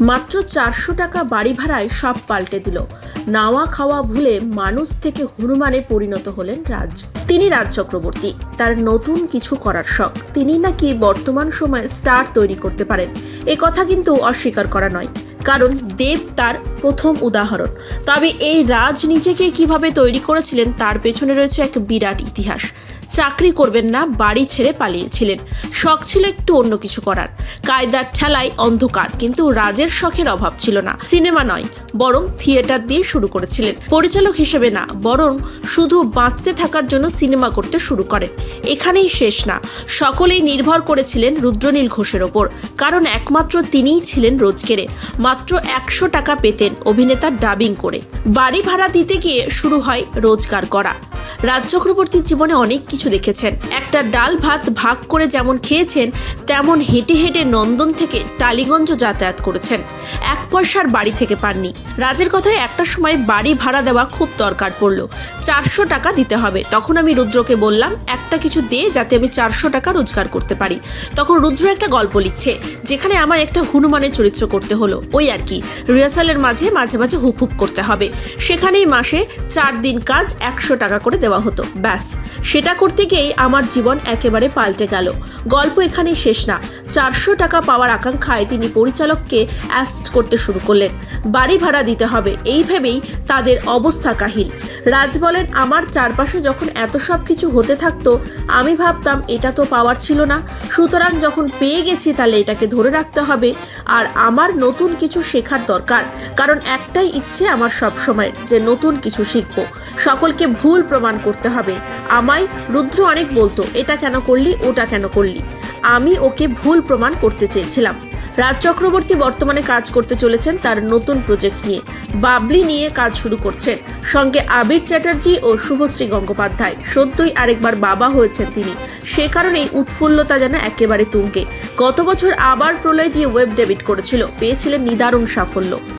মাত্র চারশো টাকা বাড়ি ভাড়ায় সব পাল্টে দিল। নাওয়া খাওয়া ভুলে মানুষ থেকে হনুমানে পরিণত হলেন রাজ। তিনি রাজ চক্রবর্তী, তার নতুন কিছু করার শখ। তিনি নাকি বর্তমান সময়ে স্টার তৈরি করতে পারেন, এ কথা কিন্তু অস্বীকার করা নয়। কারণ দেব তার প্রথম উদাহরণ। তবে এই রাজ নিজেকে কীভাবে তৈরি করেছিলেন, তার পেছনে রয়েছে এক বিরাট ইতিহাস। চাকরি করবেন না, বাড়ি ছেড়ে পালিয়েছিলেন। শখ ছিল একটু অন্য কিছু করার। কায়দার ঠেলায় অন্ধকার, কিন্তু রাজের শখের অভাব ছিল না। সিনেমা নয়, বরং থিয়েটার দিয়ে শুরু করেছিলেন। পরিচালক হিসেবে না, বরং শুধু বাঁচতে থাকার জন্য সিনেমা করতে শুরু করেন। এখানেই শেষ না, সকলেই নির্ভর করেছিলেন রুদ্রনীল ঘোষের ওপর, কারণ একমাত্র তিনিই ছিলেন রোজগেরে মাত্র একশো টাকা পেতেন অভিনেতার ডাবিং করে। বাড়ি ভাড়া দিতে গিয়ে শুরু হয় রোজগার করা। রাজ চক্রবর্তীর জীবনে অনেক কিছু দেখেছেন। একটা ডাল ভাত ভাগ করে যেমন খেয়েছেন, তেমন হেঁটে হেঁটে নন্দন থেকে টালিগঞ্জ যাতায়াত করেছেন। এক পয়সার বাড়ি থেকে পাননি। রাজের কথায় একটা সময় বাড়ি ভাড়া দেওয়া খুব দরকার পড়ল। চারশো টাকা দিতে হবে। তখন আমি রুদ্রকে বললাম, একটা কিছু দে যাতে আমি চারশো টাকা রোজগার করতে পারি। তখন রুদ্র একটা গল্প লিখছে, যেখানে আমার একটা হনুমানের চরিত্র করতে হলো। ওই আর কি। রিহার্সালের মাঝে মাঝে মাঝে হুপ হুপ করতে হবে। সেখানেই মাসে চার দিন কাজ একশো টাকা করে দেওয়া হতো। ব্যাস। সেটা করতে গিয়েই আমার জীবন একেবারে পাল্টে গেল। গল্প এখানেই শেষ না। চারশো টাকা পাওয়ার আকাঙ্ক্ষায় তিনি পরিচালককে অ্যাস্ট করতে শুরু করলেন। বাড়ি ভাড়া দিতে হবে, এই ভেবেই তাদের অবস্থা কাহিল। রাজ বলেন, আমার চারপাশে যখন এত সব কিছু হতে থাকতো, আমি ভাবতাম, এটা তো পাওয়ার ছিল না। সুতরাং যখন পেয়ে গেছি, তাহলে এটাকে ধরে রাখতে হবে। আর আমার নতুন কিছু শেখার দরকার। কারণ একটাই ইচ্ছে আমার সব সময় যে নতুন কিছু শিখব। সকলকে ভুল প্রমাণ করতে হবে। আমায় রুদ্র অনেক বলতো, এটা কেন করলি, ওটা কেন করলি? আমি ওকে ভুল প্রমাণ করতে চেয়েছিলাম। রাজ চক্রবর্তী বর্তমানে কাজ করতে চলেছেন তার নতুন প্রজেক্ট নিয়ে। বাবলি নিয়ে কাজ শুরু করছেন। সঙ্গে আবির চ্যাটার্জি ও শুভশ্রী গঙ্গোপাধ্যায়। সদ্যই আরেকবার বাবা হয়েছেন তিনি। সে কারণেই উৎফুল্লতা যেন একেবারে তুঙ্গে। গত বছর আবার প্রলয় দিয়ে ওয়েব ডেবিট করেছিল। পেয়েছিলেন নিদারুণ সাফল্য।